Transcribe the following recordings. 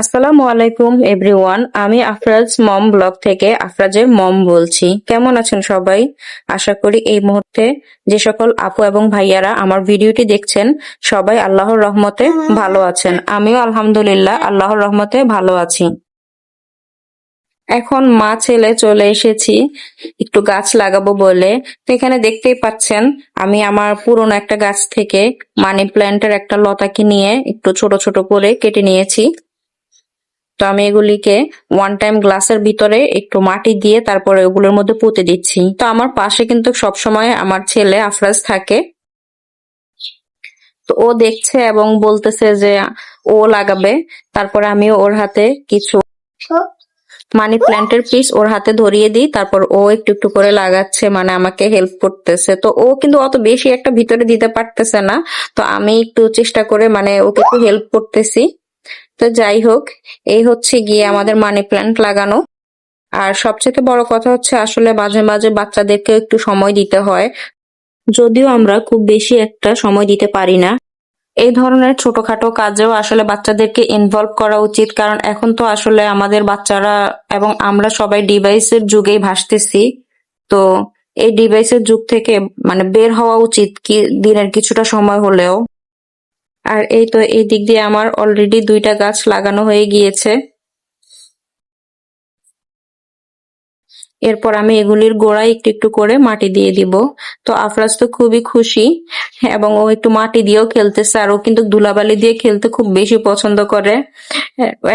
আসসালামু আলাইকুম, এভরিওয়ান। আমি আফরাজ মম ব্লগ থেকে আফরাজের মম বলছি। কেমন আছেন সবাই? আশা করি এই মুহূর্তে যে সকল আপু এবং ভাইয়ারা আমার ভিডিওটি দেখছেন, সবাই আল্লাহর রহমতে ভালো আছেন। আমিও আলহামদুলিল্লাহ আল্লাহর রহমতে ভালো আছি। এখন মা ছেলে চলে এসেছি, একটু গাছ লাগাবো বলে। তো এখানে দেখতেই পাচ্ছেন, আমি আমার পুরনো একটা গাছ থেকে মানি প্ল্যান্টের একটা লতাকে নিয়ে একটু ছোট ছোট করে কেটে নিয়েছি। তো আমি এগুলিকে ওয়ান টাইম গ্লাসের ভিতরে একটু মাটি দিয়ে তারপরে ওগুলোর মধ্যে পুঁতে দিচ্ছি। তো আমার পাশে কিন্তু সবসময় আমার ছেলে আফরাজ থাকে। তো ও দেখছে এবং বলতেছে যে ও লাগাবে। তারপরে আমি ওর হাতে কিছু মানি প্ল্যান্টের পিস ওর হাতে ধরিয়ে দিই। তারপর ও একটু একটু করে লাগাচ্ছে মানে আমাকে হেল্প করতেছে। তো ও কিন্তু অত বেশি একটা ভিতরে দিতে পারতেছে না। তো আমি একটু চেষ্টা করে মানে ওকে একটু হেল্প করতেছি। তো যাই হোক, এই হচ্ছে গিয়ে আমাদের মানি প্ল্যান্ট লাগানো। আর সবচেয়ে বড় কথা হচ্ছে আসলে মাঝে মাঝে বাচ্চাদেরকে একটু সময় দিতে হয়। যদিও আমরা খুব বেশি একটা সময় দিতে পারি না। এই ধরনের ছোটখাটো কাজেও আসলে বাচ্চাদেরকে ইনভলভ করা উচিত, কারণ এখন তো আসলে আমাদের বাচ্চারা এবং আমরা সবাই ডিভাইসের যুগেই ভাসতেছি। তো এই ডিভাইসের যুগ থেকে মানে বের হওয়া উচিত কি দিনের কিছুটা সময় হলেও। আর এই তো এই দিক দিয়ে আমার অলরেডি দুইটা গাছ লাগানো হয়ে গিয়েছে। এরপর আমি এগুলির গোড়ায় একটু একটু করে মাটি দিয়ে দিব। তো আফরাজ তো খুবই খুশি, এবং ও একটু মাটি দিয়েও খেলতেছে, আর ও কিন্তু ধুলাবালি দিয়ে খেলতে খুব বেশি পছন্দ করে।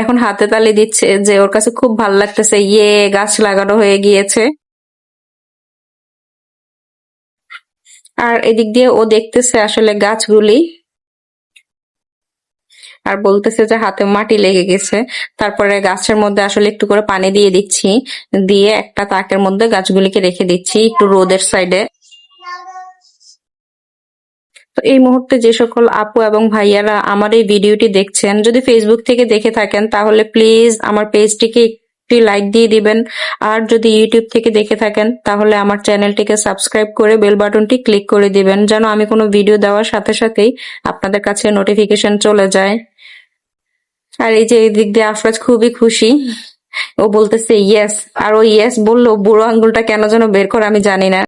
এখন হাতে তালি দিচ্ছে যে ওর কাছে খুব ভালো লাগতেছে ইয়ে গাছ লাগানো হয়ে গিয়েছে। আর এদিক দিয়ে ও দেখতেছে আসলে গাছগুলি। আর বলতেছে যে হাতে মাটি লেগে গেছে। তারপরে গাছের মধ্যে আসলে একটু করে পানি দিয়ে দিচ্ছি। দিয়ে একটা তাকের মধ্যে গাছগুলিকে রেখে দিচ্ছি একটু রোদের সাইডে। তো এই মুহূর্তে যে সকল আপু এবং ভাইয়ারা আমার এই ভিডিওটি দেখছেন, যদি ফেসবুক থেকে দেখে থাকেন, তাহলে প্লিজ আমার পেজটিকে একটি লাইক দিয়ে দিবেন। আর যদি ইউটিউব থেকে দেখে থাকেন, তাহলে আমার চ্যানেলটিকে সাবস্ক্রাইব করে বেল বাটনটি ক্লিক করে দিবেন, যেন আমি কোনো ভিডিও দেওয়ার সাথে সাথেই আপনাদের কাছে নোটিফিকেশন চলে যায়। আর এই যে এই দিক দিয়ে আফরাজ খুবই খুশি। ও বলতেছে ইয়েস আর ও ইয়েস বলল, বুড়ো আঙ্গুলটা কেন যেন বের করে আমি জানি না।